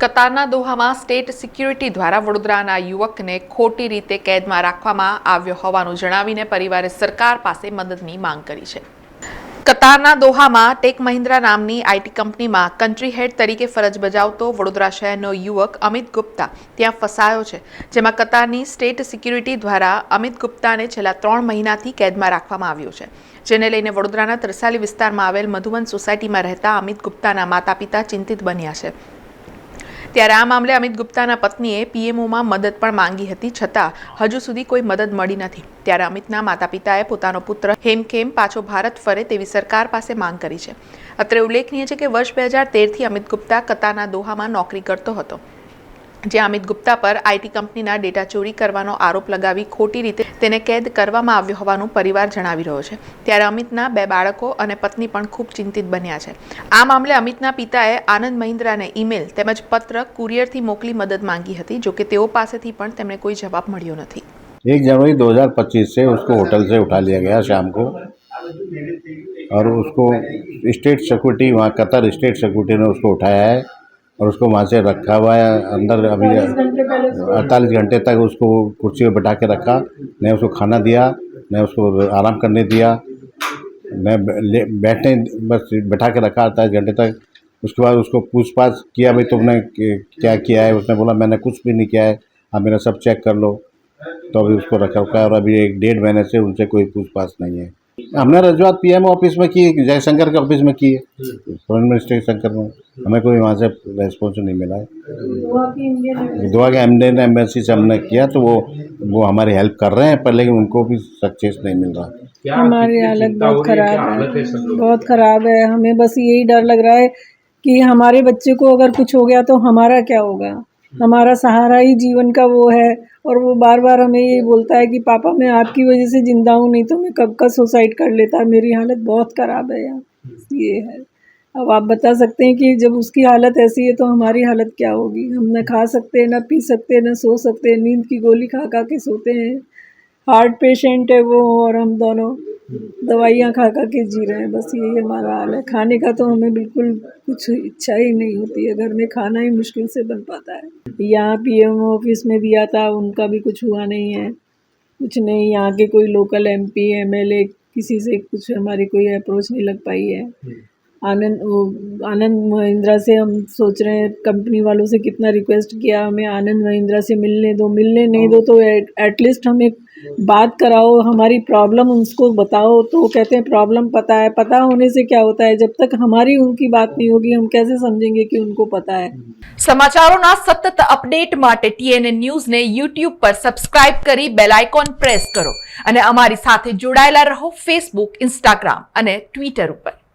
કતારના દોહામાં state security દ્વારા વડોદરાના યુવકને ખોટી રીતે કેદમાં રાખવામાં આવ્યો હોવાનું જણાવીને પરિવારે સરકાર પાસે મદદની માંગ કરી છે. કતારના દોહામાં ટેક મહિન્દ્રા નામની આઈટી કંપનીમાં કન્ટ્રી હેડ તરીકે ફરજ બજાવતો વડોદરા શહેરનો યુવક અમિત ગુપ્તા ત્યાં ફસાયો છે, જેમાં કતારની સ્ટેટ સિક્યુરિટી દ્વારા અમિત ગુપ્તાને છેલ્લા ત્રણ મહિનાથી કેદમાં રાખવામાં આવ્યો છે. જેને લઈને વડોદરાના તરસાલી વિસ્તારમાં આવેલ મધુવન સોસાયટીમાં રહેતા અમિત ગુપ્તાના માતા પિતા ચિંતિત બન્યા છે. ત્યારે આ મામલે અમિત ગુપ્તાના પત્નીએ પીએમઓમાં મદદ પણ માંગી હતી છતાં હજુ સુધી કોઈ મદદ મળી નથી. ત્યારે અમિતના માતા પિતાએ પોતાનો પુત્ર હેમખેમ પાછો ભારત ફરે તેવી સરકાર પાસે માંગ કરી છે. અત્રે ઉલ્લેખનીય છે કે વર્ષ બે હજાર તેરથી અમિત ગુપ્તા કતારના દોહામાં નોકરી કરતો હતો. જ્યાં અમિત ગુપ્તા પર આઈટી કંપનીના ડેટા ચોરી કરવાનો આરોપ લગાવી ખોટી રીતે તેને કેદ કરવામાં આવ્યો હોવાનું પરિવાર જણાવી રહ્યો છે ત્યારે અમિતના બે બાળકો અને પત્ની પણ ખૂબ ચિંતિત બન્યા છે આ મામલે અમિતના પિતાએ આનંદ મહિન્દ્રાને ઈમેલ તેમજ પત્ર કુરિયરથી મોકલી મદદ માંગી હતી જોકે તેઓ પાસેથી પણ તેમને કોઈ જવાબ મળ્યો નથી एक जनवरी 2025 से उसको होटल से उठा लिया गया शाम को और उसको स्टेट सिक्योरिटी वहाँ कतर स्टेट सिक्योरिटी ने उसको उठाया है और उसको वहाँ से रखा हुआ है अंदर अभी अड़तालीस घंटे तक उसको कुर्सी पर बैठा के रखा। न उसको खाना दिया न उसको आराम करने दिया। न बैठने बस बैठा के रखा अड़तालीस घंटे तक। उसके बाद उसको पूछताछ किया भाई तुमने क्या किया है? उसने बोला मैंने कुछ भी नहीं किया है आप मेरा सब चेक कर लो। तो अभी उसको रखा रखा है और अभी एक डेढ़ महीने से उनसे कोई पूछताछ नहीं है। हमने रजूआत पीएम ऑफ़िस में की जयशंकर के ऑफ़िस में की है। फॉरेन मिनिस्टर शंकर में। हमें कोई वहाँ से रेस्पॉन्स नहीं मिला है। दुआ के एमडीएन एम्बेसी। से हमने किया तो वो वो हमारी हेल्प कर रहे हैं पर लेकिन उनको भी सक्सेस नहीं मिल रहा। हमारी हालत बहुत खराब है। बहुत खराब है। हमें बस यही डर लग रहा है कि हमारे बच्चे को अगर कुछ हो गया तो हमारा क्या होगा? हमारा सहारा ही जीवन का वो है और वो बार बार हमें ये बोलता है कि, पापा, मैं आपकी वजह से ज़िंदा हूँ, नहीं तो मैं कब का सुसाइड कर लेता? मेरी हालत बहुत ख़राब है यार ये है। अब आप बता सकते हैं कि जब उसकी हालत ऐसी है तो हमारी हालत क्या होगी? हम न खा सकते हैं ना पी सकते हैं न सो सकते हैं नींद की गोली खा खा के सोते हैं। हार्ट पेशेंट है वो और हम दोनों। दवाइयाँ खा खा के जी रहे हैं, बस यही हमारा हाल है। खाने का तो हमें बिल्कुल कुछ इच्छा ही नहीं होती है घर में खाना ही मुश्किल से बन पाता है। यहाँ पीएम ऑफ़िस में दिया था उनका भी कुछ हुआ नहीं है। कुछ नहीं, यहाँ के कोई local M P M L A किसी से कुछ हमारी कोई अप्रोच नहीं लग पाई है। आनंद आनंद महिंद्रा से हम सोच रहे हैं कंपनी वालों से कितना रिक्वेस्ट किया, हमें आनंद महिंद्रा से मिलने दो, मिलने नहीं दो तो एटलीस्ट हमें बात कराओ हमारी प्रॉब्लम उसको बताओ तो वो कहते हैं प्रॉब्लम पता है पता होने से क्या होता है जब तक हमारी उनकी बात नहीं होगी हम कैसे समझेंगे कि उनको पता है સમાચારોના સતત અપડેટ માટે ટીએનએ ન્યૂઝને યુટ્યુબ પર સબસ્ક્રાઇબ કરી બેલ આઇકોન પ્રેસ કરો અને અમારી સાથે જોડાયેલા રહો ફેસબુક ઇન્સ્ટાગ્રામ અને ટ્વિટર ઉપર